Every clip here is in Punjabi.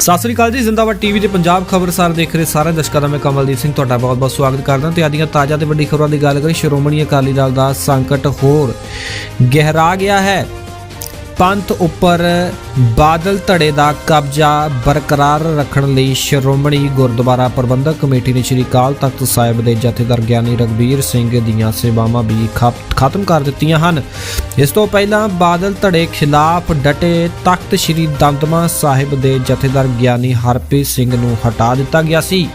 ਸਤਿ ਸ੍ਰੀ ਅਕਾਲ ਜੀ, ਜ਼ਿੰਦਾਬਾਦ ਟੀਵੀ ਤੇ ਪੰਜਾਬ ਖਬਰਸਾਰ ਦੇਖ ਰਹੇ ਸਾਰੇ ਦਰਸ਼ਕਾਂ ਦਾ ਮੈਂ ਕਮਲਦੀਪ ਸਿੰਘ ਤੁਹਾਡਾ ਬਹੁਤ-ਬਹੁਤ ਸਵਾਗਤ ਕਰਦਾ। ਤੇ ਆਦੀਆਂ ਤਾਜ਼ਾ ਤੇ ਵੱਡੀ ਖਬਰਾਂ ਦੀ ਗੱਲ ਕਰੀ ਸ਼੍ਰੋਮਣੀ ਅਕਾਲੀ ਦਲ ਦਾ ਸੰਕਟ ਹੋਰ ਗਹਿਰਾ ਗਿਆ ਹੈ। ਪੰਥ ਉੱਪਰ ਬਾਦਲ ਧੜੇ ਦਾ ਕਬਜ਼ਾ ਬਰਕਰਾਰ ਰੱਖਣ ਲਈ ਸ਼੍ਰੋਮਣੀ ਗੁਰਦੁਆਰਾ ਪ੍ਰਬੰਧਕ ਕਮੇਟੀ ਨੇ ਸ੍ਰੀ ਅਕਾਲ ਤਖਤ ਸਾਹਿਬ ਦੇ ਜਥੇਦਾਰ ਗਿਆਨੀ ਰਗਬੀਰ ਸਿੰਘ ਦੀਆਂ ਸੇਵਾਵਾਂ ਵੀ ਖਪ- ਖਤਮ ਕਰ ਦਿੱਤੀਆਂ ਹਨ। ਇਸ ਤੋਂ ਪਹਿਲਾਂ ਬਾਦਲ ਧੜੇ ਖਿਲਾਫ ਡਟੇ ਤਖਤ ਸ੍ਰੀ ਦਮਦਮਾ ਸਾਹਿਬ ਦੇ ਜਥੇਦਾਰ ਗਿਆਨੀ ਹਰਪ੍ਰੀਤ ਸਿੰਘ ਨੂੰ ਹਟਾ ਦਿੱਤਾ ਗਿਆ ਸੀ।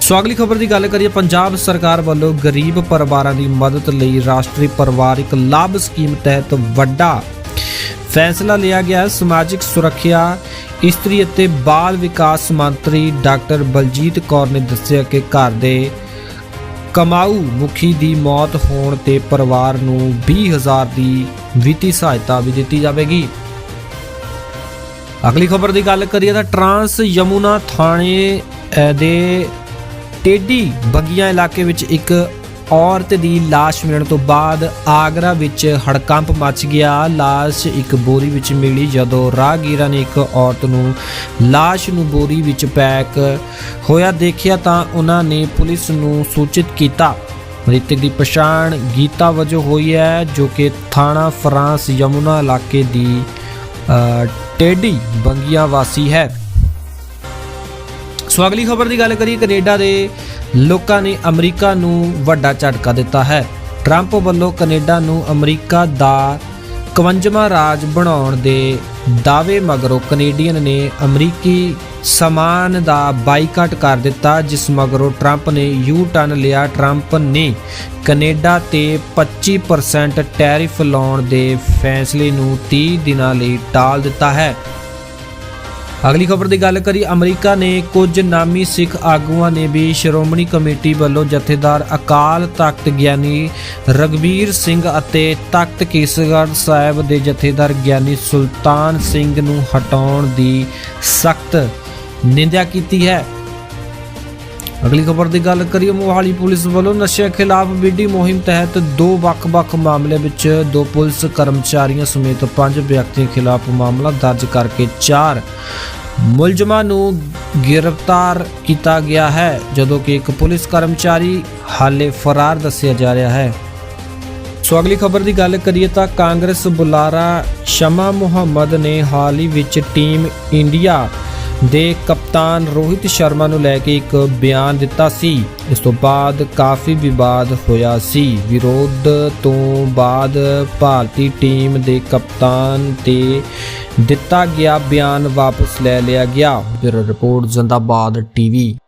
ਸੋ ਅਗਲੀ ਖਬਰ ਦੀ ਗੱਲ ਕਰੀਏ, ਪੰਜਾਬ ਸਰਕਾਰ ਵੱਲੋਂ ਗਰੀਬ ਪਰਿਵਾਰਾਂ ਦੀ ਮਦਦ ਲਈ ਰਾਸ਼ਟਰੀ ਪਰਿਵਾਰਿਕ ਲਾਭ ਸਕੀਮ ਤਹਿਤ ਵੱਡਾ ਫੈਸਲਾ ਲਿਆ ਗਿਆ ਸਮਾਜਿਕ ਸੁਰੱਖਿਆ, ਇਸਤਰੀ ਅਤੇ ਬਾਲ ਵਿਕਾਸ ਮੰਤਰੀ ਡਾਕਟਰ ਬਲਜੀਤ ਕੌਰ ਨੇ ਦੱਸਿਆ ਕਿ ਘਰ ਦੇ ਕਮਾਊ ਮੁਖੀ ਦੀ ਮੌਤ ਹੋਣ ਤੇ ਪਰਿਵਾਰ ਨੂੰ 20000 ਦੀ ਵਿੱਤੀ ਸਹਾਇਤਾ ਵੀ ਦਿੱਤੀ ਜਾਵੇਗੀ। ਅਗਲੀ ਖਬਰ ਦੀ ਗੱਲ ਕਰੀਏ ਤਾਂ ਟਰਾਂਸ ਯਮੁਨਾ ਥਾਣੇ ਦੇ ਟੇਡੀ ਬੱਗੀਆਂ ਇਲਾਕੇ ਵਿੱਚ ਇੱਕ ਔਰਤ ਦੀ ਲਾਸ਼ ਮਿਲਣ ਤੋਂ ਬਾਅਦ ਆਗਰਾ ਵਿੱਚ ਹੜਕੰਪ ਮਚ ਗਿਆ। ਲਾਸ਼ ਇੱਕ ਬੋਰੀ ਵਿੱਚ ਮਿਲੀ। ਜਦੋਂ ਰਾਹਗੀਰਾਂ ਨੇ ਇੱਕ ਔਰਤ ਨੂੰ ਲਾਸ਼ ਨੂੰ ਬੋਰੀ ਵਿੱਚ ਪੈਕ ਹੋਇਆ ਦੇਖਿਆ ਤਾਂ ਉਹਨਾਂ ਨੇ ਪੁਲਿਸ ਨੂੰ ਸੂਚਿਤ ਕੀਤਾ। ਮ੍ਰਿਤਕ ਦੀ ਪਛਾਣ ਗੀਤਾ ਵਜੋਂ ਹੋਈ ਹੈ, ਜੋ ਕਿ ਥਾਣਾ ਫਰਾਂਸ ਯਮੁਨਾ ਇਲਾਕੇ ਦੀ ਟੇਡੀ ਬੰਗੀਆਂ ਵਾਸੀ ਹੈ। ਸੋ ਅਗਲੀ ਖਬਰ ਦੀ ਗੱਲ ਕਰੀਏ, ਕੈਨੇਡਾ ਦੇ ਲੋਕਾਂ ਨੇ ਅਮਰੀਕਾ ਨੂੰ ਵੱਡਾ ਝਟਕਾ ਦਿੱਤਾ ਹੈ। ਟਰੰਪ ਵੱਲੋਂ ਕੈਨੇਡਾ ਨੂੰ ਅਮਰੀਕਾ ਦਾ 51ਵਾਂ ਰਾਜ ਬਣਾਉਣ ਦੇ ਦਾਅਵੇ ਮਗਰੋਂ ਕੈਨੇਡੀਅਨ ਨੇ ਅਮਰੀਕੀ ਸਮਾਨ ਦਾ ਬਾਈਕਾਟ ਕਰ ਦਿੱਤਾ, ਜਿਸ ਮਗਰੋਂ ਟਰੰਪ ਨੇ ਯੂ ਟਰਨ ਲਿਆ। ਟਰੰਪ ਨੇ ਕੈਨੇਡਾ ਤੇ 25% ਟੈਰਿਫ ਲਾਉਣ ਦੇ ਫੈਸਲੇ ਨੂੰ 30 ਦਿਨਾਂ ਲਈ ਟਾਲ ਦਿੱਤਾ ਹੈ। ਅਗਲੀ ਖਬਰ ਦੀ ਗੱਲ ਕਰੀ ਅਮਰੀਕਾ ਨੇ ਕੁਝ ਨਾਮੀ ਸਿੱਖ ਆਗੂਆਂ ਨੇ ਵੀ ਸ਼੍ਰੋਮਣੀ ਕਮੇਟੀ ਵੱਲੋਂ ਜਥੇਦਾਰ ਅਕਾਲ ਤਖਤ ਗਿਆਨੀ ਰਗਵੀਰ ਸਿੰਘ ਅਤੇ ਤਖਤ ਕੇਸਗੜ੍ਹ ਸਾਹਿਬ ਦੇ ਜਥੇਦਾਰ ਗਿਆਨੀ ਸੁਲਤਾਨ ਸਿੰਘ ਨੂੰ ਹਟਾਉਣ ਦੀ ਸਖਤ ਨਿੰਦਿਆ ਕੀਤੀ ਹੈ। ਅਗਲੀ ਖਬਰ ਦੀ ਗੱਲ ਕਰੀਏ, ਮੋਹਾਲੀ ਪੁਲਿਸ ਵੱਲੋਂ ਨਸ਼ੇ ਖਿਲਾਫ ਬੀਡੀ ਮੁਹਿੰਮ ਤਹਿਤ ਦੋ ਵੱਖ-ਵੱਖ ਮਾਮਲਿਆਂ ਵਿੱਚ ਦੋ ਪੁਲਿਸ ਕਰਮਚਾਰੀਆਂ ਸਮੇਤ ਪੰਜ ਵਿਅਕਤੀਆਂ ਖਿਲਾਫ ਮਾਮਲਾ ਦਰਜ ਕਰਕੇ ਚਾਰ ਮੁਲਜ਼ਮਾਂ ਨੂੰ ਗ੍ਰਿਫਤਾਰ ਕੀਤਾ ਗਿਆ ਹੈ, ਜਦੋਂ ਕਿ ਇੱਕ ਪੁਲਿਸ ਕਰਮਚਾਰੀ ਹਾਲੇ ਫਰਾਰ ਦੱਸਿਆ ਜਾ ਰਿਹਾ ਹੈ। ਸੋ ਅਗਲੀ ਖਬਰ ਦੀ ਗੱਲ ਕਰੀਏ ਤਾਂ ਕਾਂਗਰਸ ਬੁਲਾਰਾ ਸ਼ਮਾ ਮੁਹੰਮਦ ਨੇ ਹਾਲ ਹੀ ਵਿੱਚ ਟੀਮ ਇੰਡੀਆ ਦੇ ਕਪਤਾਨ ਰੋਹਿਤ ਸ਼ਰਮਾ ਨੂੰ ਲੈ ਕੇ ਇੱਕ ਬਿਆਨ ਦਿੱਤਾ ਸੀ। ਇਸ ਤੋਂ ਬਾਅਦ ਕਾਫੀ ਵਿਵਾਦ ਹੋਇਆ ਸੀ। ਵਿਰੋਧ ਤੋਂ ਬਾਅਦ ਭਾਰਤੀ ਟੀਮ ਦੇ ਕਪਤਾਨ ਤੇ ਦਿੱਤਾ ਗਿਆ ਬਿਆਨ ਵਾਪਸ ਲੈ ਲਿਆ ਗਿਆ। Bureau report, Zindabad TV.